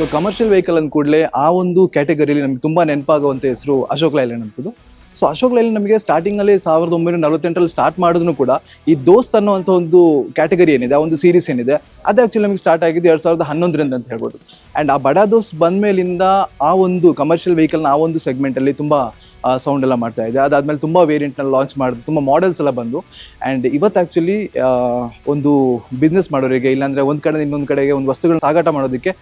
So commercial vehicle ಅಂದ ಕೂಡಲೇ ಆ ಒಂದು ಕ್ಯಾಟಗರಿಯಲ್ಲಿ ನಮ್ಗೆ ತುಂಬಾ ನೆನಪಾಗುವಂತ ಹೆಸರು ಅಶೋಕ್ ಲೈಲ್ಯಾಂಡ್ ಅಂತದ್ದು ಸೊ ಅಶೋಕ್ ಲೈಲ್ಯಾಂಡ್ ನಮಗೆ ಸ್ಟಾರ್ಟಿಂಗ್ ಅಲ್ಲಿ ಸಾವಿರದ ಒಂಬೈನೂರ ನಲವತ್ತೆಂಟರಲ್ಲಿ ಸ್ಟಾರ್ಟ್ ಮಾಡಿದ್ರು ಕೂಡ ಈ ದೋಸ್ತ್ ಅನ್ನುವಂತ ಒಂದು ಕ್ಯಾಟಗರಿ ಏನಿದೆ, ಆ ಒಂದು ಸೀರೀಸ್ ಏನಿದೆ, ಅದು ಆಕ್ಚುಲಿ ನಮಗೆ ಸ್ಟಾರ್ಟ್ ಆಗಿದ್ದು ಎರಡ್ ಸಾವಿರದ ಹನ್ನೊಂದರಿಂದ ಅಂತ ಹೇಳ್ಬೋದು. ಅಂಡ್ ಆ ಬಡ ದೋಸ್ತ್ ಬಂದ್ಮೇಲಿಂದ ಆ ಒಂದು ಕಮರ್ಷಿಯಲ್ ವೆಹಿಕಲ್ನ ಆ ಒಂದು ಸೆಗ್ಮೆಂಟ್ ಅಲ್ಲಿ ತುಂಬಾ ಸೌಂಡ್ ಎಲ್ಲ ಮಾಡ್ತಾ ಇದೆ. ಅದಾದ್ಮೇಲೆ ತುಂಬಾ ವೇರಿಯಂಟ್ನ ಲಾಂಚ್ ಮಾಡಿದ್ರು, ತುಂಬಾ ಮಾಡೆಲ್ಸ್ ಎಲ್ಲ ಬಂದು. ಅಂಡ್ ಇವತ್ತು ಆಕ್ಚುಲಿ ಒಂದು ಬಿಸ್ನೆಸ್ ಮಾಡೋರಿಗೆ, ಇಲ್ಲಾಂದ್ರೆ ಒಂದ್ ಕಡೆ ಇನ್ನೊಂದು ಕಡೆಗೆ ಒಂದು ವಸ್ತುಗಳನ್ನ ಸಾಗಾಟ ಮಾಡೋದಕ್ಕೆ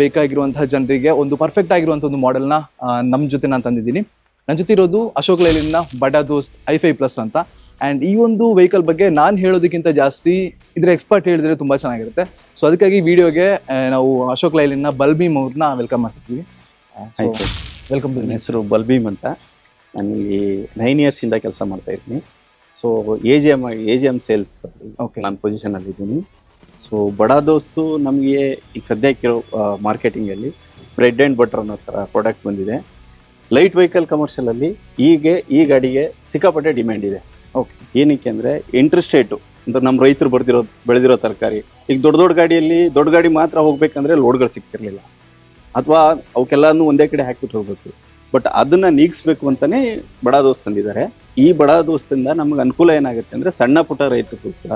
ಬೇಕಾಗಿರುವಂತಹ ಜನರಿಗೆ ಒಂದು ಪರ್ಫೆಕ್ಟ್ ಆಗಿರುವಂತಹ ಒಂದು ಮಾಡೆಲ್ನ ನಮ್ಮ ಜೊತೆ ನಾನು ತಂದಿದ್ದೀನಿ. ನನ್ನ ಜೊತೆ ಇರೋದು Ashok ಲೈಲಿನ Bada Dost i five plus ಅಂತ. ಅಂಡ್ ಈ ಒಂದು ವೆಹಿಕಲ್ ಬಗ್ಗೆ ನಾನು ಹೇಳೋದಕ್ಕಿಂತ ಜಾಸ್ತಿ ಇದ್ರ ಎಕ್ಸ್ಪರ್ಟ್ ಹೇಳಿದ್ರೆ ತುಂಬಾ ಚೆನ್ನಾಗಿರುತ್ತೆ. ಸೊ ಅದಕ್ಕಾಗಿ ವಿಡಿಯೋಗೆ ನಾವು ಅಶೋಕ್ ಲೈಲಿನ ಬಲ್ಬೀಮ್ ಅವ್ರನ್ನ ವೆಲ್ಕಮ್ ಮಾಡ್ತೀವಿ. ವೆಲ್ಕಮ್ ನನ್ನ ಹೆಸರು ಬಲ್ಬೀಮ್ ಅಂತ. ನಾನು ಇಲ್ಲಿ ನೈನ್ ಇಂದ ಕೆಲಸ ಮಾಡ್ತಾ ಇದ್ದೀನಿ. So A G M A G M sales okay ನಾನು ಇದ್ದೀನಿ. ಸೊ ಬಡ ದೋಸ್ತು ನಮಗೆ ಈಗ ಸದ್ಯಕ್ಕಿರೋ ಮಾರ್ಕೆಟಿಂಗಲ್ಲಿ ಬ್ರೆಡ್ ಆ್ಯಂಡ್ ಬಟರ್ ಅನ್ನೋ ಥರ ಪ್ರಾಡಕ್ಟ್ ಬಂದಿದೆ. ಲೈಟ್ ವೆಹಿಕಲ್ ಕಮರ್ಷಿಯಲಲ್ಲಿ ಹೀಗೆ ಈ ಗಾಡಿಗೆ ಸಿಕ್ಕಾಪಟ್ಟೆ ಡಿಮ್ಯಾಂಡ್ ಇದೆ. ಓಕೆ ಏನಕ್ಕೆ ಅಂದರೆ ಇಂಟ್ರೆಸ್ಟೇಟು ಅಂದ್ರೆ ನಮ್ಮ ರೈತರು ಬರ್ದಿರೋ, ಬೆಳೆದಿರೋ ತರಕಾರಿ. ಈಗ ದೊಡ್ಡ ದೊಡ್ಡ ಗಾಡಿಯಲ್ಲಿ ದೊಡ್ಡ ಗಾಡಿ ಮಾತ್ರ ಹೋಗಬೇಕಂದ್ರೆ ಲೋಡ್ಗಳು ಸಿಗ್ತಿರ್ಲಿಲ್ಲ. ಅಥವಾ ಅವಕ್ಕೆಲ್ಲನೂ ಒಂದೇ ಕಡೆ ಹಾಕಿಬಿಟ್ಟು ಹೋಗ್ಬೇಕು. ಬಟ್ ಅದನ್ನ ನೀಗಿಸ್ಬೇಕು ಅಂತಲೇ ಬಡ ದೋಸ್ತ್ ತಂದಿದ್ದಾರೆ. ಈ ಬಡ ದೋಸ್ತಿಂದ ನಮ್ಗೆ ಅನುಕೂಲ ಏನಾಗುತ್ತೆ ಅಂದರೆ ಸಣ್ಣ ಪುಟ್ಟ ರೈತರು ಕೂಡ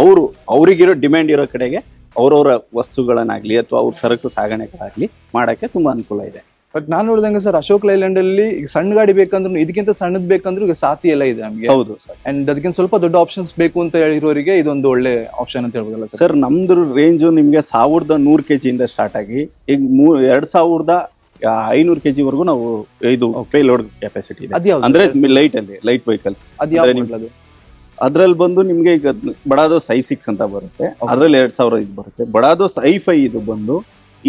ಅವರು ಅವರಿಗಿರೋ ಡಿಮ್ಯಾಂಡ್ ಇರೋ ಕಡೆಗೆ ಅವರವರ ವಸ್ತುಗಳನ್ನಾಗಲಿ ಅಥವಾ ಅವ್ರ ಸರಕು ಸಾಗಣೆಗಳಾಗಲಿ ಮಾಡಕ್ಕೆ ತುಂಬಾ ಅನುಕೂಲ ಇದೆ. ಬಟ್ ನಾನು ನೋಡಿದಂಗೆ ಸರ್ ಅಶೋಕ್ ಲೈಲ್ಯಾಂಡ್ ಅಲ್ಲಿ ಈಗ ಸಣ್ಣ ಗಾಡಿ ಬೇಕಂದ್ರೂ ಇದಕ್ಕಿಂತ ಸಣ್ಣದ್ ಬೇಕಂದ್ರೂ ಈಗ ಸಾತಿ ಎಲ್ಲ ಇದೆ ನಮಗೆ. ಹೌದು ಸರ್. ಅಂಡ್ ಅದಕ್ಕಿಂತ ಸ್ವಲ್ಪ ದೊಡ್ಡ ಆಪ್ಷನ್ಸ್ ಬೇಕು ಅಂತ ಹೇಳಿರೋರಿಗೆ ಇದೊಂದು ಒಳ್ಳೆ ಆಪ್ಷನ್ ಅಂತ ಹೇಳ್ಬೋದಲ್ಲ ಸರ್? ಸರ್ ನಮ್ದು ರೇಂಜು ನಿಮಗೆ ಸಾವಿರದ ನೂರು ಕೆ ಜಿಯಿಂದ ಸ್ಟಾರ್ಟ್ ಆಗಿ ಈಗ ಮೂ ಎರಡು ಸಾವಿರದ ಐನೂರು ಕೆ ಜಿವರೆಗೂ ನಾವು ಇದು ಪೇ ಲೋಡ್ ಕೆಪಾಸಿಟಿ ಇದೆ. ಅದ್ ಅಂದ್ರೆ ಲೈಟ್ ಅಲ್ಲಿ ಲೈಟ್ ವೆಹಿಕಲ್ಸ್ ಅದ್ ಅದ್ರಲ್ಲಿ ಬಂದು ನಿಮ್ಗೆ ಈಗ ಬಡಾದೋಸ್ ಐ ಸಿಕ್ಸ್ ಅಂತ ಬರುತ್ತೆ. ಅದ್ರಲ್ಲಿ ಎರಡ್ ಸಾವಿರ ಇದು ಬರುತ್ತೆ. ಬಡಾದೋಸ್ ಐ ಫೈ ಇದು ಬಂದು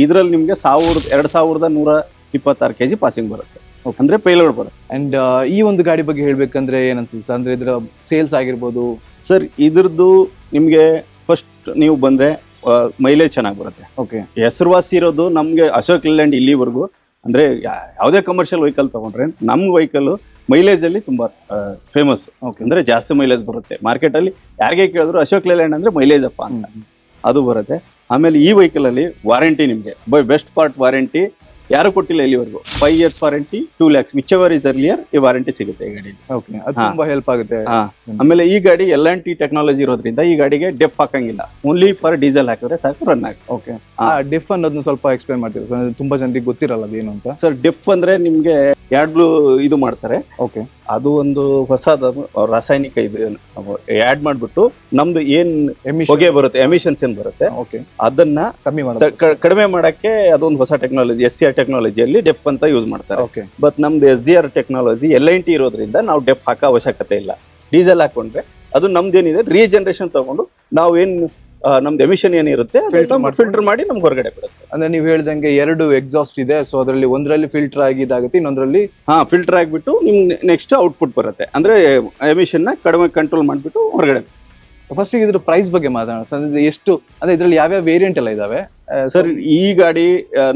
ಇದ್ರಲ್ಲಿ ನಿಮ್ಗೆ ಸಾವಿರದ ಎರಡ್ ಸಾವಿರದ ನೂರ ಇಪ್ಪತ್ತಾರು ಕೆ ಜಿ ಪಾಸಿಂಗ್ ಬರುತ್ತೆ. ಅಂದ್ರೆ ಪೇಲೋಡ್ ಬರುತ್ತೆ. ಅಂಡ್ ಈ ಒಂದು ಗಾಡಿ ಬಗ್ಗೆ ಹೇಳ್ಬೇಕಂದ್ರೆ ಏನ್ ಅನ್ಸುತ್ತೆ? ಅಂದ್ರೆ ಇದ್ರ ಸೇಲ್ಸ್ ಆಗಿರ್ಬೋದು? ಸರ್ ಇದ್ರದ್ದು ನಿಮ್ಗೆ ಫಸ್ಟ್ ನೀವು ಬಂದ್ರೆ ಮೈಲೇಜ್ ಚೆನ್ನಾಗಿ ಬರುತ್ತೆ. ಓಕೆ ಹೆಸರುವಾಸಿ ಇರೋದು ನಮ್ಗೆ ಅಶೋಕ್ ಲೇಲ್ಯಾಂಡ್ ಇಲ್ಲಿವರೆಗೂ ಅಂದ್ರೆ ಯಾವುದೇ ಕಮರ್ಷಿಯಲ್ ವೆಹಿಕಲ್ ತಗೊಂಡ್ರೆ ನಮ್ಮ ವೆಹಿಕಲ್ಲು ಮೈಲೇಜಲ್ಲಿ ತುಂಬ ತುಂಬಾ ಫೇಮಸ್ ಓಕೆ ಅಂದರೆ ಜಾಸ್ತಿ ಮೈಲೇಜ್ ಬರುತ್ತೆ. ಮಾರ್ಕೆಟಲ್ಲಿ ಯಾರಿಗೆ ಕೇಳಿದ್ರು ಅಶೋಕ್ ಲೇಲ್ಯಾಂಡ್ ಅಂದರೆ ಮೈಲೇಜ್ ಅಪ್ಪ ಅಂತ. ಅದು ಬರುತ್ತೆ. ಆಮೇಲೆ ಈ ವೆಹಿಕಲಲ್ಲಿ ವಾರಂಟಿ ನಿಮಗೆ. ಬೈ ಬೆಸ್ಟ್ ಪಾರ್ಟ್ ವಾರಂಟಿ ಯಾರು ಕೊಟ್ಟಿಲ್ಲ ಇಲ್ಲಿವರೆಗೂ? Five years warranty two lakhs whichever is earlier ಈ ವಾರಂಟಿ ಸಿಗುತ್ತೆ ಈ ಗಾಡಿ ಓಕೆ ಅದು ಹಾ. ತುಂಬಾ ಹೆಲ್ಪ್ ಆಗುತ್ತೆ. ಹಾ. ಆಮೇಲೆ ಈ ಗಾಡಿ ಎಲ್ ಆ್ಯಂಡ್ ಟಿ ಟೆಕ್ನಾಲಜಿ ಇರೋದ್ರಿಂದ ಈ ಗಾಡಿಗೆ ಡಿಫ್ ಹಾಕಂಗಿಲ್ಲ. ಓನ್ಲಿ ಫಾರ್ ಡೀಸೆಲ್ ಹಾಕಿದ್ರೆ ಸಾಕು ರನ್ ಆಗುತ್ತೆ ಓಕೆ ಆ ಡಿಫ್ ಅನ್ನೋದನ್ನ ಸ್ವಲ್ಪ ಎಕ್ಸ್ಪ್ಲೈನ್ ಮಾಡ್ತೀರಾ ಸರ್? ತುಂಬಾ ಜನರಿಗೆ ಗೊತ್ತಿರಲ್ಲ ಅದೇನು ಅಂತ? ಸರ್ ಡಿಫ್ ಅಂದ್ರೆ ನಿಮ್ಗೆ ಎರಡು ಇದು ಮಾಡ್ತಾರೆ. ಓಕೆ ಅದು ಒಂದು ಹೊಸದ ರಾಸಾಯನಿಕ ಇದು ಆಡ್ ಮಾಡ್ಬಿಟ್ಟು ನಮ್ದು ಏನ್ ಹೊಗೆ ಬರುತ್ತೆ ಎಮಿಷನ್ಸ್ ಏನ್ ಬರುತ್ತೆ ಓಕೆ ಅದನ್ನ ಕಮ್ಮಿ ತ- ಕ- ಕಡಿಮೆ ಮಾಡಕ್ಕೆ ಅದೊಂದು ಹೊಸ ಟೆಕ್ನಾಲಜಿ ಎಸ್ ಸಿ ಆರ್ ಟೆಕ್ನಾಲಜಿಯಲ್ಲಿ ಡೆಫ್ ಅಂತ ಯೂಸ್ ಮಾಡ್ತಾರೆ. ಓಕೆ ಬಟ್ ನಮ್ದು S G R technology L I T ಇರೋದ್ರಿಂದ ನಾವು ಡೆಫ್ ಹಾಕೋ ಅವಶ್ಯಕತೆ ಇಲ್ಲ. ಡೀಸೆಲ್ ಹಾಕೊಂಡ್ರೆ ಅದು ನಮ್ದೇನಿದೆ ರೀಜನರೇಷನ್ ತಗೊಂಡು ನಾವು ಏನ್ ಆ, ನಮ್ದು ಎಮಿಷನ್ ಏನಿರುತ್ತೆ ಫಿಲ್ಟರ್ ಮಾಡಿ ನಮ್ಗೆ ಹೊರಗಡೆ ಬಿಡುತ್ತೆ ಅಂದ್ರೆ ನೀವು ಹೇಳ್ದಂಗೆ ಎರಡು ಎಕ್ಸಾಸ್ಟ್ ಇದೆ ಸೊ ಅದರಲ್ಲಿ ಒಂದರಲ್ಲಿ ಫಿಲ್ಟರ್ ಆಗಿದಾಗುತ್ತೆ ಇನ್ನೊಂದರಲ್ಲಿ ಹಾ ಫಿಲ್ಟರ್ ಆಗಿಬಿಟ್ಟು ನಿಮ್ಗೆ ನೆಕ್ಸ್ಟ್ ಔಟ್ಪುಟ್ ಬರುತ್ತೆ. ಅಂದ್ರೆ ಎಮಿಷನ್ನ ಕಡಿಮೆ ಕಂಟ್ರೋಲ್ ಮಾಡಿಬಿಟ್ಟು ಹೊರಗಡೆ ಫಸ್ಟ್ ಇದ್ರ ಪ್ರೈಸ್ ಬಗ್ಗೆ ಮಾತಾಡೋಣ. ಎಷ್ಟು ಅಂದ್ರೆ ಇದ್ರಲ್ಲಿ ಯಾವ್ಯಾವ ವೇರಿಯಂಟ್ ಎಲ್ಲ ಇದಾವೆ? ಸರ್ ಈ ಗಾಡಿ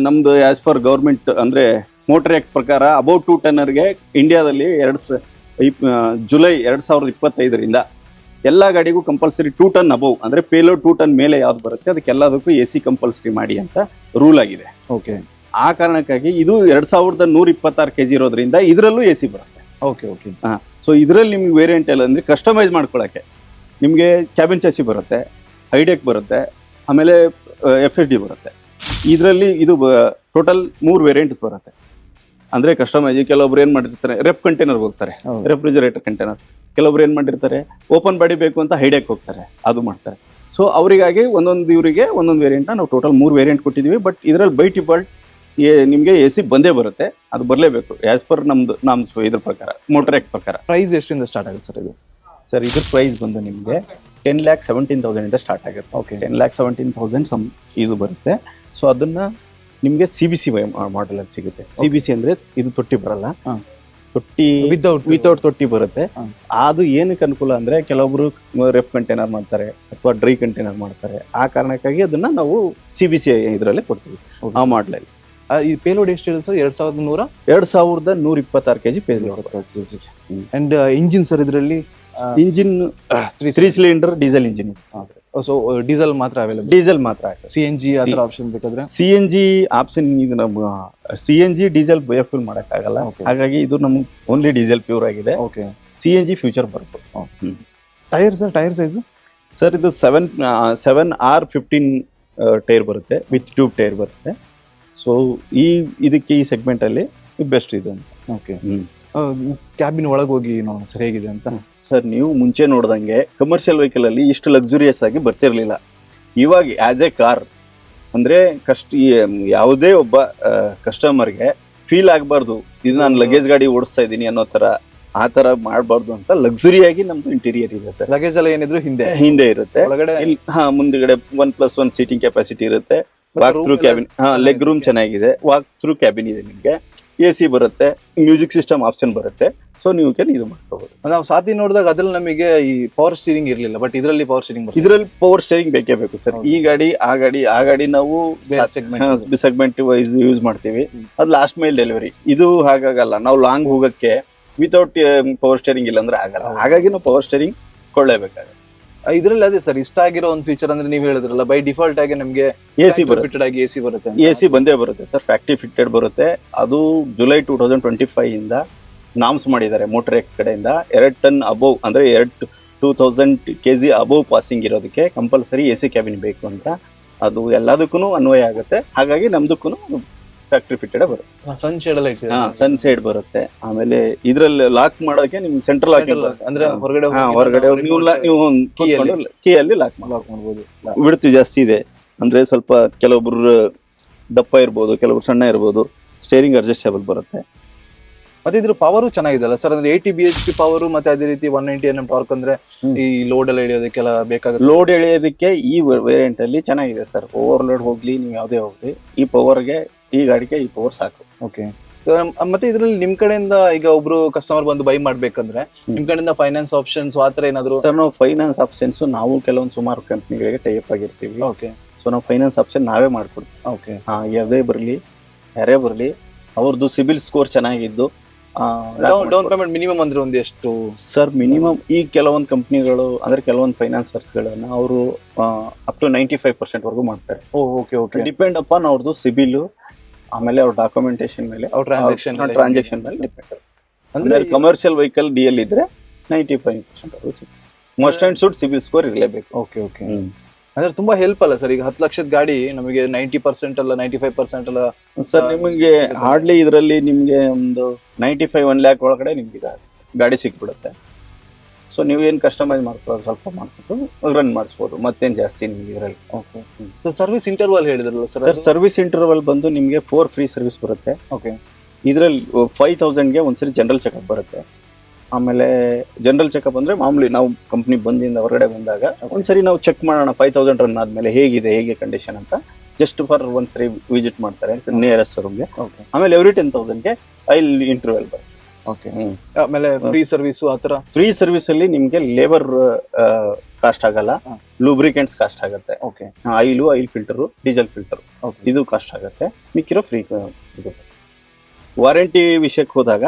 ನಮ್ದು ಆಸ್ ಫಾರ್ ಗೌರ್ಮೆಂಟ್ ಅಂದ್ರೆ ಮೋಟರ್ ಆಕ್ಟ್ ಪ್ರಕಾರ ಅಬೌಟ್ ಟೂ ಟನ್ನರ್ಗೆ ಇಂಡಿಯಾದಲ್ಲಿ ಎರಡ್ ಜುಲೈ ಎರಡ್ ಸಾವಿರದ ಇಪ್ಪತ್ತೈದರಿಂದ ಎಲ್ಲ ಗಾಡಿಗೂ ಕಂಪಲ್ಸರಿ ಟೂ ಟನ್ ಅಬೌವ್ ಅಂದ್ರೆ ಪೇಲೋ ಟೂ ಟನ್ ಮೇಲೆ ಯಾವ್ದು ಬರುತ್ತೆ ಅದಕ್ಕೆಲ್ಲದಕ್ಕೂ ಎ ಸಿ ಕಂಪಲ್ಸರಿ ಮಾಡಿ ಅಂತ ರೂಲ್ ಆಗಿದೆ. ಓಕೆ ಆ ಕಾರಣಕ್ಕಾಗಿ ಇದು ಎರಡ್ ಸಾವಿರದ ನೂರ ಇಪ್ಪತ್ತಾರು ಕೆಜಿ ಇರೋದ್ರಿಂದ ಇದರಲ್ಲೂ ಎ ಸಿ ಬರುತ್ತೆ. ಓಕೆ ಓಕೆ ಸೊ ಇದರಲ್ಲಿ ನಿಮ್ಗೆ ವೇರಿಯಂಟ್ ಎಲ್ಲ ಅಂದ್ರೆ ಕಸ್ಟಮೈಸ್ ಮಾಡ್ಕೊಳ್ಳೋಕ್ಕೆ ನಿಮಗೆ ಕ್ಯಾಬಿನ್ ಚಾಸಿ ಬರುತ್ತೆ ಹೈಡೆಕ್ ಬರುತ್ತೆ ಆಮೇಲೆ ಎಫ್ ಎಸ್ ಡಿ ಬರುತ್ತೆ. ಇದರಲ್ಲಿ ಇದು ಟೋಟಲ್ ಮೂರು ವೇರಿಯಂಟ್ ಬರುತ್ತೆ. ಅಂದರೆ ಕಸ್ಟಮೈಸ್ ಕೆಲವೊಬ್ರು ಏನು ಮಾಡಿರ್ತಾರೆ ರೆಫ್ ಕಂಟೈನರ್ ಹೋಗ್ತಾರೆ ರೆಫ್ರಿಜರೇಟರ್ ಕಂಟೈನರ್ ಕೆಲವೊಬ್ರು ಏನು ಮಾಡಿರ್ತಾರೆ ಓಪನ್ ಬಾಡಿ ಬೇಕು ಅಂತ ಹೈಡೆಕ್ ಹೋಗ್ತಾರೆ ಅದು ಮಾಡ್ತಾರೆ. ಸೊ ಅವರಿಗಾಗಿ ಒಂದೊಂದು ಇವರಿಗೆ ಒಂದೊಂದು ವೇರಿಯಂಟ್ ನಾವು ಟೋಟಲ್ ಮೂರು ವೇರಿಯಂಟ್ ಕೊಟ್ಟಿದ್ದೀವಿ ಬಟ್ ಇದರಲ್ಲಿ ಬೈ ಡಿಫಾಲ್ಟ್ ನಿಮಗೆ ಎ ಸಿ ಬಂದೇ ಬರುತ್ತೆ ಅದು ಬರಲೇಬೇಕು ಆ್ಯಸ್ ಪರ್ ನಮ್ದು ನಮ್ಮ ಇದ್ರ ಪ್ರಕಾರ ಮೋಟರ್ ಆ್ಯಕ್ಟ್ ಪ್ರಕಾರ. ಪ್ರೈಸ್ ಎಷ್ಟಿಂದ ಸ್ಟಾರ್ಟ್ ಆಗುತ್ತೆ ಸರ್ ಇದು? ಸರ್ ಇದು ಪ್ರೈಸ್ ಬಂದು ನಿಮಗೆ ಟೆನ್ ಲ್ಯಾಕ್ ಸೆವೆಂಟೀನ್ ತೌಸಂಡ್ ಇಂದ ಸ್ಟಾರ್ಟ್ ಆಗುತ್ತೆ. Okay ten lakh seventeen thousand some ಇದು ಬರುತ್ತೆ. ಸೊ ಅದನ್ನ ನಿಮಗೆ ಸಿ ಬಿ ಸಿ ಮಾಡೆಲ್ ಅಲ್ಲಿ ಸಿಗುತ್ತೆ. ಸಿ ಬಿ ಸಿ ಅಂದ್ರೆ ಇದು ತೊಟ್ಟಿ ಬರಲ್ಲ. ಹಾ. ತೊಟ್ಟಿ ವಿತೌಟ್ ವಿತೌಟ್ ತೊಟ್ಟಿ ಬರುತ್ತೆ. ಅದು ಏನಕ್ಕೆ ಅನುಕೂಲ ಅಂದ್ರೆ ಕೆಲವೊಬ್ರು ರೆಫ್ ಕಂಟೈನರ್ ಮಾಡ್ತಾರೆ ಅಥವಾ ಡ್ರೈ ಕಂಟೈನರ್ ಮಾಡ್ತಾರೆ. ಆ ಕಾರಣಕ್ಕಾಗಿ ಅದನ್ನ ನಾವು ಸಿ ಬಿ ಸಿ ಇದರಲ್ಲಿ ಕೊಡ್ತೀವಿ ಆ ಮಾಡಲಲ್ಲಿ ಈ ಪೇಲೋಡ್ ಎಷ್ಟು ಇದೆ ಸರ್? ಎರಡು ಸಾವಿರದ ನೂರ? ಎರಡು ಸಾವಿರದ ನೂರ ಇಪ್ಪತ್ತಾರು KG payload and engine sir ಇದರಲ್ಲಿ? Engine three cylinder diesel engine so diesel ಮಾತ್ರ ಅವೈಲೇಬಲ್ ಡೀಸೆಲ್ ಮಾತ್ರ ಸಿ ಎನ್ ಜಿ ಅದರ ಆಪ್ಷನ್ ಬೇಕಾದ್ರೆ? ಸಿ ಎನ್ ಜಿ ಆಪ್ಷನ್ ಇದು ನಮ್ಮ C N G diesel biofuel ಮಾಡೋಕ್ಕಾಗಲ್ಲ. ಹಾಗಾಗಿ ಇದು ನಮ್ಗೆ ಓನ್ಲಿ ಡೀಸೆಲ್ ಪ್ಯೂರ್ ಆಗಿದೆ. Okay C N G future ಬರ್ಬೋದು tyre sir tyre size sir ಇದು seven seven R fifteen tyre ಬರುತ್ತೆ ವಿತ್ ಟ್ಯೂಬ್ ಟೈರ್ ಬರುತ್ತೆ. ಸೊ ಈ ಇದಕ್ಕೆ ಈ ಸೆಗ್ಮೆಂಟಲ್ಲಿ ಅಲ್ಲಿ ಬೆಸ್ಟ್ ಇದು ಅಂತ. ಓಕೆ ಕ್ಯಾಬಿನ್ ಒಳಗೆ ಹೋಗಿ ನೋಡೋಣ ಸರ್ ಹೇಗಿದೆ ಅಂತ. ಸರ್ ನೀವು ಮುಂಚೆ ನೋಡ್ದಂಗೆ ಕಮರ್ಷಿಯಲ್ ವೆಹಿಕಲ್ ಅಲ್ಲಿ ಇಷ್ಟು ಲಕ್ಸುರಿಯಸ್ ಆಗಿ ಬರ್ತಿರ್ಲಿಲ್ಲ. ಇವಾಗ ಆಸ್ ಎ ಕಾರ್ ಅಂದ್ರೆ ಕಷ್ಟ ಯಾವುದೇ ಒಬ್ಬ ಕಸ್ಟಮರ್ಗೆ ಫೀಲ್ ಆಗಬಾರ್ದು. ಇದು ನಾನು ಲಗೇಜ್ ಗಾಡಿ ಓಡಿಸ್ತಾ ಇದ್ದೀನಿ ಅನ್ನೋ ತರ ಆ ತರ ಮಾಡಬಾರ್ದು ಅಂತ ಲಕ್ಸುರಿಯಾಗಿ ನಮ್ದು ಇಂಟೀರಿಯರ್ ಇದೆ ಸರ್. ಲಗೇಜ್ ಎಲ್ಲ ಏನಿದ್ರು ಹಿಂದೆ. ಹಿಂದೆ ಇರುತ್ತೆ. ಒಳಗಡೆ ಹಾ ಮುಂದ್ಗಡೆ one plus one seating capacity ಇರುತ್ತೆ. ವಾಕ್ ಥ್ರೂ ಕ್ಯಾಬಿನ್ ಹಾ ಲೆಗ್ ರೂಮ್ ಚೆನ್ನಾಗಿದೆ. ವಾಕ್ ಥ್ರೂ ಕ್ಯಾಬಿನ್ ಇದೆ ನಿಮಗೆ. ಎ ಸಿ ಬರುತ್ತೆ ಮ್ಯೂಸಿಕ್ ಸಿಸ್ಟಮ್ ಆಪ್ಷನ್ ಬರುತ್ತೆ. ಸೊ ನೀವು ಕೆಲ ಇದು ಮಾಡ್ಕೋಬಹುದು ನಾವು ಸಾತಿ ನೋಡಿದಾಗ ಅದ್ರಲ್ಲಿ ನಮಗೆ ಈ ಪವರ್ ಸ್ಟೀರಿಂಗ್ ಇರಲಿಲ್ಲ ಬಟ್ ಇದರಲ್ಲಿ ಪವರ್ ಸ್ಟೀರಿಂಗ್ ಇದರಲ್ಲಿ ಪವರ್ ಸ್ಟೀರಿಂಗ್ ಬೇಕೇ ಬೇಕು ಸರ್. ಈ ಗಾಡಿ ಆ ಗಾಡಿ ಆ ಗಾಡಿ ನಾವು ಸೆಗ್ಮೆಂಟ್. ಸೆಗ್ಮೆಂಟ್ ವೈಸ್ ಯೂಸ್ ಮಾಡ್ತೀವಿ. ಅದು ಲಾಸ್ಟ್ ಮೈಲ್ ಡೆಲಿವರಿ ಇದು ಹಾಗಾಗಲ್ಲ. ನಾವು ಲಾಂಗ್ ಹೋಗಕ್ಕೆ ವಿತೌಟ್ ಪವರ್ ಸ್ಟೇರಿಂಗ್ ಇಲ್ಲ ಅಂದ್ರೆ ಆಗಲ್ಲ. ಹಾಗಾಗಿ ನಾವು ಪವರ್ ಸ್ಟೇರಿಂಗ್ ಕೊಳ್ಳೇಬೇಕಾಗುತ್ತೆ. ಇದ್ರಲ್ಲಿ ಅದೇ ಸರ್ ಇಷ್ಟ ಆಗಿರೋ ಒಂದು ಫೀಚರ್ ಅಂದ್ರೆ ನೀವು ಹೇಳಿದ್ರಲ್ಲ ಬೈ ಡಿಫಾಲ್ಟ್ ಆಗಿ ನಮಗೆ ಎ ಸಿ ಬರುತ್ತೆ. ಫಿಟೆಡ್ ಆಗಿ ಎ ಸಿ ಬರುತ್ತೆ ಸಿ ಬಂದೇ ಬರುತ್ತೆ ಸರ್ ಫ್ಯಾಕ್ಟ್ರಿ ಫಿಟ್ಟೆಡ್ ಬರುತ್ತೆ. ಅದು July two thousand twenty five ಇಂದ ನಾಮ್ಸ್ ಮಾಡಿದ್ದಾರೆ ಮೋಟರ್ ಎಕ್ ಕಡೆಯಿಂದ. ಎರಡು ಟನ್ ಅಬೋವ್ ಅಂದ್ರೆ ಎರಡು two thousand K G above passing ಇರೋದಕ್ಕೆ ಕಂಪಲ್ಸರಿ ಎ ಸಿ ಕ್ಯಾಬಿನ್ ಬೇಕು ಅಂತ. ಅದು ಎಲ್ಲದಕ್ಕೂ ಅನ್ವಯ ಆಗುತ್ತೆ. ಹಾಗಾಗಿ ನಮ್ದಕ್ಕೂ ಫ್ಯಾಕ್ಟ್ರಿ ಫಿಟ್ಟೆಡ್ ಬರುತ್ತೆ. ಸನ್ ಶೇಡ್ ಎಲ್ಲ ಇಟ್ಟಿದ್ದಾರೆ. ಹಾ ಸನ್ ಸೈಡ್ ಬರುತ್ತೆ. ಆಮೇಲೆ ಇದ್ರಲ್ಲಿ ಲಾಕ್ ಮಾಡೋಕೆ ನಿಮ್ಗೆ ಸೆಂಟ್ರಲ್ ಲಾಕ್ ಅಂದ್ರೆ ಹೊರಗಡೆ ಹಾ ಹೊರಗಡೆ ನಾವು ನೀವು remote ನೀವು ಕೀ ಅಲ್ಲಿ ಲಾಕ್ ಮಾಡ್ಬೋದು. ವಿಡ್ತ್ ಜಾಸ್ತಿ ಇದೆ. ಅಂದ್ರೆ ಸ್ವಲ್ಪ ಕೆಲವೊಬ್ರು ದಪ್ಪ ಇರ್ಬೋದು ಕೆಲವರು ಸಣ್ಣ ಇರ್ಬೋದು ಸ್ಟೇರಿಂಗ್ ಅಡ್ಜಸ್ಟೇಬಲ್ ಬರುತ್ತೆ. ಮತ್ತೆ ಇದ್ರ ಪವರು ಚೆನ್ನಾಗಿದೆಲ್ಲ ಸರ್ ಅಂದ್ರೆ eighty B H P power ಮತ್ತೆ ಅದೇ ರೀತಿ one ninety N M torque ಅಂದ್ರೆ ಹ್ಮ್. ಈ ಲೋಡ್ ಎಲ್ಲ ಇಳಿಯೋದಕ್ಕೆಲ್ಲ ಬೇಕಾಗುತ್ತೆ. ಲೋಡ್ ಎಳೆಯೋದಕ್ಕೆ ಈ ವೇರಿಯಂಟ್ ಅಲ್ಲಿ ಚೆನ್ನಾಗಿದೆ ಸರ್ ಓವರ್ ಲೋಡ್ ಹೋಗ್ಲಿ ನೀವು ಯಾವುದೇ ಹೋಗ್ಲಿ. ಈ ಪವರ್ಗೆ ಈ ಗಾಡಿಗೆ ಈ ಪವರ್ ಸಾಕು. ಓಕೆ ಮತ್ತೆ ಇದ್ರಲ್ಲಿ ನಿಮ್ ಕಡೆಯಿಂದ ಈಗ ಒಬ್ರು ಕಸ್ಟಮರ್ ಬಂದು ಬೈ ಮಾಡ್ಬೇಕಂದ್ರೆ. ನಿಮ್ ಕಡೆಯಿಂದ ಫೈನಾನ್ಸ್ ಆಪ್ಷನ್ಸ್ ಆತರ ಏನಾದ್ರು? ಸರ್ ನಾವು ಫೈನಾನ್ಸ್ ಆಪ್ಷನ್ಸ್ ನಾವು ಕೆಲವೊಂದು ಸುಮಾರು ಕಂಪ್ನಿಗಳಿಗೆ ಟೈಪ್ ಆಗಿರ್ತೀವಿ. ಓಕೆ ಸೊ ನಾವು ಫೈನಾನ್ಸ್ ಆಪ್ಷನ್ ನಾವೇ ಮಾಡ್ಕೊಡ್ತೀವಿ. ಓಕೆ ಹಾ ಯಾವುದೇ ಬರಲಿ ಯಾರೇ ಬರಲಿ ಅವ್ರದ್ದು ಸಿಬಿಲ್ ಸ್ಕೋರ್ ಚೆನ್ನಾಗಿದ್ದು ಡೌನ್ ಪೇಮೆಂಟ್ ಮಿನಿಮಮ್ ಅಂದ್ರೆ ಒಂದು ಎಷ್ಟು? ಸರ್ ಮಿನಿಮಮ್ ಈ ಕೆಲವೊಂದು ಕಂಪ್ನಿಗಳು ಅಂದ್ರೆ ಕೆಲವೊಂದು ಫೈನಾನ್ಸರ್ಸ್ಗಳನ್ನ ಅವರು up to ninety five percent ವರ್ಗು ಮಾಡ್ತಾರೆ. ಓಕೆ ಓಕೆ ಡಿಪೆಂಡ್ ಅಪಾನ್ ಅವ್ರದ್ದು ಸಿಬಿಲ್ ಆಮೇಲೆ ಅವ್ರ ಡಾಕ್ಯುಮೆಂಟೇಶನ್ ಮೇಲೆ ಅವ್ರ ಟ್ರಾನ್ಸಾಕ್ಷನ್ ಟ್ರಾನ್ಸಾಕ್ಷನ್ ಮೇಲೆ. ಡಿಪೆಂಡ್ ಅಂದ್ರೆ ಕಮರ್ಷಿಯಲ್ ವೆಹಿಕಲ್ ಡಿ ಎಲ್ ಇದ್ರೆ ninety five percent must and should CIBIL score ಇರಲೇಬೇಕು. ಓಕೆ ಓಕೆ ಅಂದ್ರೆ ತುಂಬಾ ಹೆಲ್ಪ್ ಅಲ್ಲ ಸರ್ ಈಗ ಹತ್ತು ಲಕ್ಷದ ಗಾಡಿ ನಮಗೆ ನೈಂಟಿ ಪರ್ಸೆಂಟ್ ಅಲ್ಲ ನೈಂಟಿ ಫೈವ್ ಪರ್ಸೆಂಟ್ ಅಲ್ಲ ಸರ್ ನಿಮಗೆ ಹಾರ್ಡ್ಲಿ ಇದರಲ್ಲಿ ನಿಮಗೆ ಒಂದು ನೈಂಟಿ ಫೈವ್ ಒನ್ ಲ್ಯಾಕ್ ಒಳಗಡೆ ನಿಮ್ಗೆ ಗಾಡಿ ಸಿಕ್ಬಿಡುತ್ತೆ. ಸೊ ನೀವೇನು ಕಸ್ಟಮೈಸ್ ಮಾಡ್ಕೊಳ್ಳೋದು ಸ್ವಲ್ಪ ಮಾಡ್ಕೊಂಡು ರನ್ ಮಾಡಿಸ್ಬೋದು. ಮತ್ತೇನು ಜಾಸ್ತಿ ನಿಮ್ಗೆ ಇದರಲ್ಲಿ? ಓಕೆ ಸರ್ವಿಸ್ ಇಂಟರ್ವಲ್ ಹೇಳಿದ್ರಲ್ಲ ಸರ್ ಸರ್ ಸರ್ವಿಸ್ ಇಂಟರ್ವಲ್ ಬಂದು ನಿಮಗೆ ಫೋರ್ ಫ್ರೀ ಸರ್ವಿಸ್ ಬರುತ್ತೆ. ಓಕೆ ಇದರಲ್ಲಿ ಫೈವ್ ತೌಸಂಡ್ಗೆ ಒಂದ್ಸರಿ ಜನರಲ್ ಚೆಕಪ್ ಬರುತ್ತೆ. ಆಮೇಲೆ ಜನರಲ್ ಚೆಕಪ್ ಅಂದ್ರೆ ಮಾಮೂಲಿ ನಾವು ಕಂಪ್ನಿ ಬಂದಿಂದ ಹೊರಗಡೆ ಬಂದಾಗ ಒಂದ್ಸರಿ ನಾವು ಚೆಕ್ ಮಾಡೋಣ ಫೈವ್ ತೌಸಂಡ್ ರನ್ ಆದಮೇಲೆ ಹೇಗಿದೆ ಹೇಗೆ ಕಂಡೀಷನ್ ಅಂತ. ಜಸ್ಟ್ ಫಾರ್ ಒಂದ್ಸರಿ ವಿಸಿಟ್ ಮಾಡ್ತಾರೆ ನಿಯರೆಸ್ಟ್ ರೂಮ್ಗೆ ಓಕೆ ಆಮೇಲೆ ಎವ್ರಿ ಟೆನ್ ತೌಸಂಡ್ಗೆ ಐಲ್ ಇಂಟರ್ವೆಲ್ ಬರುತ್ತೆ. ಓಕೆ ಆಮೇಲೆ ಫ್ರೀ ಸರ್ವಿಸ್ ಆತರ ಫ್ರೀ ಸರ್ವಿಸ್ ಅಲ್ಲಿ ನಿಮ್ಗೆ ಲೇಬರ್ ಕಾಸ್ಟ್ ಆಗಲ್ಲ. ಲೂಬ್ರಿಕೆಂಟ್ಸ್ ಕಾಸ್ಟ್ ಆಗುತ್ತೆ. Okay oil oil filter diesel filter ಇದು ಕಾಸ್ಟ್ ಆಗುತ್ತೆ. ಮಿಕ್ಕಿರೋ ಫ್ರೀ ಸಿಗುತ್ತೆ ವಾರಂಟಿ ವಿಷಯಕ್ಕೆ ಹೋದಾಗ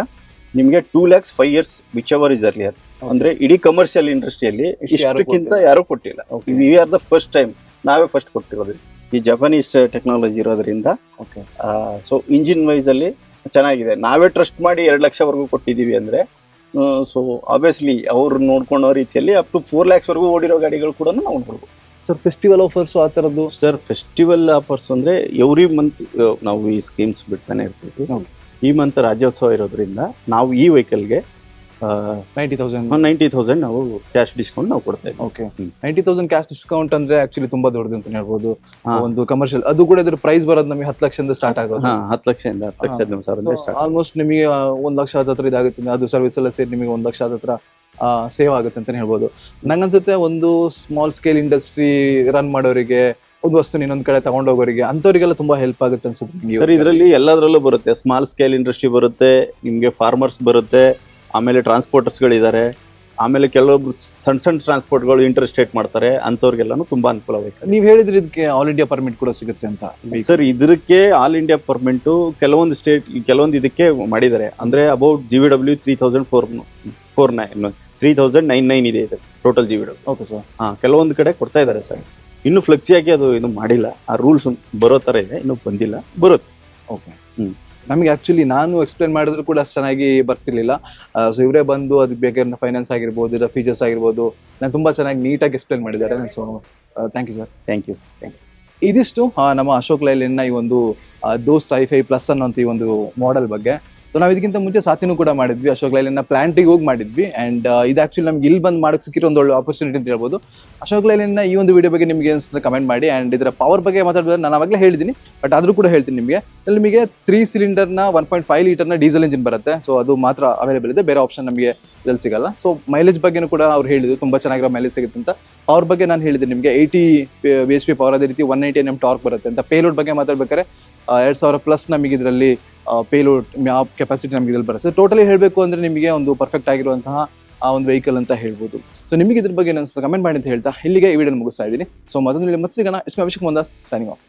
ನಿಮಗೆ two lakhs five years whichever is earlier ಅಂದ್ರೆ ಇಡೀ ಕಮರ್ಷಿಯಲ್ ಇಂಡಸ್ಟ್ರಿಯಲ್ಲಿ ಇಷ್ಟಕ್ಕಿಂತ ಕೊಟ್ಟಿಲ್ಲ. ಯಾರು ಕೊಟ್ಟಿಲ್ಲ. We are the first time ನಾವೇ ಫಸ್ಟ್ ಕೊಟ್ಟಿರೋದು ಈ ಜಪಾನೀಸ್ ಟೆಕ್ನಾಲಜಿ ಇರೋದ್ರಿಂದ ಓಕೆ ಸೊ ಇಂಜಿನ್ ವೈಸ್ ಅಲ್ಲಿ ಚೆನ್ನಾಗಿದೆ. ನಾವೇ ಟ್ರಸ್ಟ್ ಮಾಡಿ ಎರಡು ಲಕ್ಷವರೆಗೂ ಕೊಟ್ಟಿದ್ದೀವಿ ಅಂದರೆ ಸೊ ಆಬ್ವಿಯಸ್ಲಿ ಅವ್ರು ನೋಡ್ಕೊಳ್ಳೋ ರೀತಿಯಲ್ಲಿ ಅಪ್ ಟು ಫೋರ್ ಲ್ಯಾಕ್ಸ್ವರೆಗೂ ಓಡಿರೋ ಗಾಡಿಗಳು ಕೂಡ ನಾವು ನೋಡ್ಬೋದು. ಸರ್ ಫೆಸ್ಟಿವಲ್ ಆಫರ್ಸು ಆ ಥರದ್ದು? ಸರ್ ಫೆಸ್ಟಿವಲ್ ಆಫರ್ಸ್ ಅಂದರೆ ಎವ್ರಿ ಮಂತ್ ನಾವು ಈ ಸ್ಕೀಮ್ಸ್ ಬಿಡ್ತಾನೆ ಇರ್ತೀವಿ. ಈ ಮಂತ್ ರಾಜ್ಯೋತ್ಸವ ಇರೋದ್ರಿಂದ ನಾವು ಈ ವೆಹಿಕಲ್ಗೆ ನೈಂಟಿ ತೌಸಂಡ್ ನೈಂಟಿ ತೌಸಂಡ್ ನಾವು ಕ್ಯಾಶ್ ಡಿಸ್ಕೌಂಟ್ ನಾವು ಕೊಡ್ತೇವೆ. Okay. Ninety thousand cash discount ಅಂದ್ರೆ ಆಕ್ಚುಲಿ ತುಂಬಾ ದೊಡ್ಡದು ಅಂತ ಹೇಳ್ಬೋದು. ಒಂದು ಕಮರ್ಷಿಯಲ್ ಅದು ಕೂಡ ಇದ್ರ ಪ್ರೈಸ್ ಬರೋದು ನಮಗೆ ಹತ್ತು ಲಕ್ಷದಿಂದ ಸ್ಟಾರ್ಟ್ ಆಗೋದು. ಹತ್ತು ಲಕ್ಷದಿಂದ ಹತ್ತು ಲಕ್ಷ ಹದಿನೈದು ಆಲ್ಮೋಸ್ಟ್ ನಿಮಗೆ ಒಂದ್ ಲಕ್ಷ ಹತ್ರ ಇದಾಗುತ್ತೆ ಅದು ಸರ್ವಿಸ್ ಎಲ್ಲ ಸೇರಿ ನಿಮಗೆ ಒಂದ್ ಲಕ್ಷ ಹತ್ರ ಸೇವ್ ಆಗುತ್ತೆ ಅಂತಾನೆ ಹೇಳ್ಬೋದು. ನಂಗನ್ಸುತ್ತೆ ಒಂದು ಸ್ಮಾಲ್ ಸ್ಕೇಲ್ ಇಂಡಸ್ಟ್ರಿ ರನ್ ಮಾಡೋರಿಗೆ ಒಂದು ವಸ್ತು ಇನ್ನೊಂದ್ ಕಡೆ ತಗೊಂಡೋಗೋರಿಗೆ ಅಂತವರಿಗೆಲ್ಲ ತುಂಬಾ ಹೆಲ್ಪ್ ಆಗುತ್ತೆ ಅನ್ಸುತ್ತೆ ಸರ್ ಇದರಲ್ಲಿ ಎಲ್ಲದರಲ್ಲೂ ಬರುತ್ತೆ. ಸ್ಮಾಲ್ ಸ್ಕೇಲ್ ಇಂಡಸ್ಟ್ರಿ ಬರುತ್ತೆ ನಿಮಗೆ ಫಾರ್ಮರ್ಸ್ ಬರುತ್ತೆ ಆಮೇಲೆ ಟ್ರಾನ್ಸ್ಪೋರ್ಟರ್ಸ್ಗಳಿದ್ದಾರೆ ಆಮೇಲೆ ಕೆಲವೊಬ್ರು ಸಣ್ಣ ಸಣ್ಣ ಟ್ರಾನ್ಸ್ಪೋರ್ಟ್ಗಳು ಇಂಟರ್ ಸ್ಟೇಟ್ ಮಾಡ್ತಾರೆ. ಅಂಥವ್ರಿಗೆಲ್ಲನೂ ತುಂಬಾ ಅನುಕೂಲ ನೀವು ಹೇಳಿದ್ರೆ ಇದಕ್ಕೆ ಆಲ್ ಇಂಡಿಯಾ ಪರ್ಮಿಟ್ ಕೂಡ ಸಿಗುತ್ತೆ ಅಂತ. ಸರ್ ಇದಕ್ಕೆ ಆಲ್ ಇಂಡಿಯಾ ಪರ್ಮಿಂಟು ಕೆಲವೊಂದು ಸ್ಟೇಟ್ ಕೆಲವೊಂದು ಇದಕ್ಕೆ ಮಾಡಿದ್ದಾರೆ. ಅಂದ್ರೆ about G V W three thousand four four nine three thousand nine nine ಇದೆ ಇದು ಟೋಟಲ್ ಜಿ ಬಿಡು ಓಕೆ ಸರ್ ಹಾಂ ಕೆಲವೊಂದು ಕಡೆ ಕೊಡ್ತಾ ಇದ್ದಾರೆ ಸರ್ ಇನ್ನು ಫ್ಲೆಕ್ಸಿ ಆಗಿ ಅದು ಇನ್ನು ಮಾಡಿಲ್ಲ. ಆ ರೂಲ್ಸ್ ಬರೋ ಥರ ಇದೆ ಇನ್ನು ಬಂದಿಲ್ಲ ಬರುತ್ತೆ. Okay hmm. ನಮಗೆ ಆ್ಯಕ್ಚುಲಿ ನಾನು ಎಕ್ಸ್ಪ್ಲೇನ್ ಮಾಡಿದ್ರು ಕೂಡ ಅಷ್ಟು ಚೆನ್ನಾಗಿ ಬರ್ತಿರ್ಲಿಲ್ಲ ಸೊ ಇವರೇ ಬಂದು ಅದು ಬೇಕಾದ್ರೆ ಫೈನಾನ್ಸ್ ಆಗಿರ್ಬೋದು ಇದರ ಫೀಚರ್ಸ್ ಆಗಿರ್ಬೋದು ನಾನು ತುಂಬ ಚೆನ್ನಾಗಿ ನೀಟಾಗಿ ಎಕ್ಸ್ಪ್ಲೇನ್ ಮಾಡಿದ್ದಾರೆ. So thank you sir thank you thank you ಇದಿಷ್ಟು ನಮ್ಮ ಅಶೋಕ್ ಲೈಲಿನ ಈ ಒಂದು ದೋಸ್ ದೋಸ್ತ್ ಐ ಫೈ ಪ್ಲಸ್ ಅನ್ನೋಂಥ ಈ ಒಂದು ಮಾಡೆಲ್ ಬಗ್ಗೆ. ಸೊ ನಾವು ಇದಕ್ಕಿಂತ ಮುಂಚೆ ಸಾಥಿನೂ ಕೂಡ ಮಾಡಿದ್ವಿ. ಅಶೋಕ್ ಲೈಲೆನ್ನ ಪ್ಲಾಂಟಿಗೆ ಹೋಗಿ ಮಾಡಿದ್ವಿ. ಅಂಡ್ ಇದು ಆಕ್ಚುಲಿ ನಮ್ಗೆ ಇಲ್ಲಿ ಬಂದು ಮಾಡಕ್ಕೆ ಸಿಕ್ಕಿರೋ ಒಂದು ಒಳ್ಳೆ ಆಪರ್ಚುನಿಟಿ ಅಂತ ಹೇಳ್ಬೋದು. ಅಶೋಕ್ ಲೈಲಿನ ಈ ಒಂದು ವಿಡಿಯೋ ಬಗ್ಗೆ ನಿಮಗೆ ಅನಿಸ್ತದೆ ಕಮೆಂಟ್ ಮಾಡಿ. ಅಂಡ್ ಇದರ ಪವರ್ ಬಗ್ಗೆ ಮಾತಾಡಿದ್ರೆ ನಾನು ಅವಾಗಲೇ ಹೇಳಿದ್ದೀನಿ ಬಟ್ ಆದರೂ ಕೂಡ ಹೇಳ್ತೀನಿ ನಿಮಗೆ. ಅಲ್ಲಿ ನಿಮಗೆ ತ್ರೀ ಸಿಲಿಂಡರ್ನ ಒನ್ ಪಾಯಿಂಟ್ ಫೈವ್ ಲೀಟರ್ನ ಡೀಸೆಲ್ ಇಂಜಿನ್ ಬರುತ್ತೆ. ಸೊ ಅದು ಮಾತ್ರ ಅವೈಲೇಬಲ್ ಇದೆ. ಬೇರೆ ಆಪ್ಷನ್ ನಮಗೆ ಇದರಲ್ಲಿ ಸಿಗಲ್ಲ. ಸೊ ಮೈಲೇಜ್ ಬಗ್ಗೆನೂ ಕೂಡ ಅವ್ರು ಹೇಳಿದ್ರು. ತುಂಬ ಚೆನ್ನಾಗಿರೋ ಮೈಲೇಜ್ ಸಿಗುತ್ತೆ ಅಂತ. ಅವ್ರ ಬಗ್ಗೆ ನಾನು ಹೇಳಿದೆ ನಿಮಗೆ eighty B H P power ಅದೇ ರೀತಿ one eighty N M torque ಬರುತ್ತೆ. ಅಂತ ಪೇಲೋಡ್ ಬಗ್ಗೆ ಮಾತಾಡ್ಬೇಕಾದ್ರೆ ಎರಡು ಸಾವಿರ ಪ್ಲಸ್ ನಮಗೆ ಇದರಲ್ಲಿ ಪೇಲೋಡ್ ಕೆಪಾಸಿಟಿ ನಮಗೆ ಇದ್ರಲ್ಲಿ ಬರುತ್ತೆ. ಟೋಟಲಿ ಹೇಳಬೇಕು ಅಂದ್ರೆ ನಿಮಗೆ ಒಂದು ಪರ್ಫೆಕ್ಟ್ ಆಗಿರುವಂತಹ ಆ ಒಂದು ವೆಹಿಕಲ್ ಅಂತ ಹೇಳ್ಬೋದು. ಸೊ ನಿಮಗೆ ಇದ್ರ ಬಗ್ಗೆ ನಾನು ಕಮೆಂಟ್ ಮಾಡಿ ಅಂತ ಹೇಳ್ತಾ ಇಲ್ಲಿಗೆ ಈ ವಿಡಿಯೋ ಮುಗಿಸ್ತಾ ಇದ್ದೀನಿ. ಸೊ ಮೊದಲು ಮತ್ತೆ ಸಿಗೋಣ. ಇಸ್ಮೆ ಅಭಿಷೇಕ್ ಮುಂದಾಸ್ ಸೈನಿಂಗ್ ಆಫ್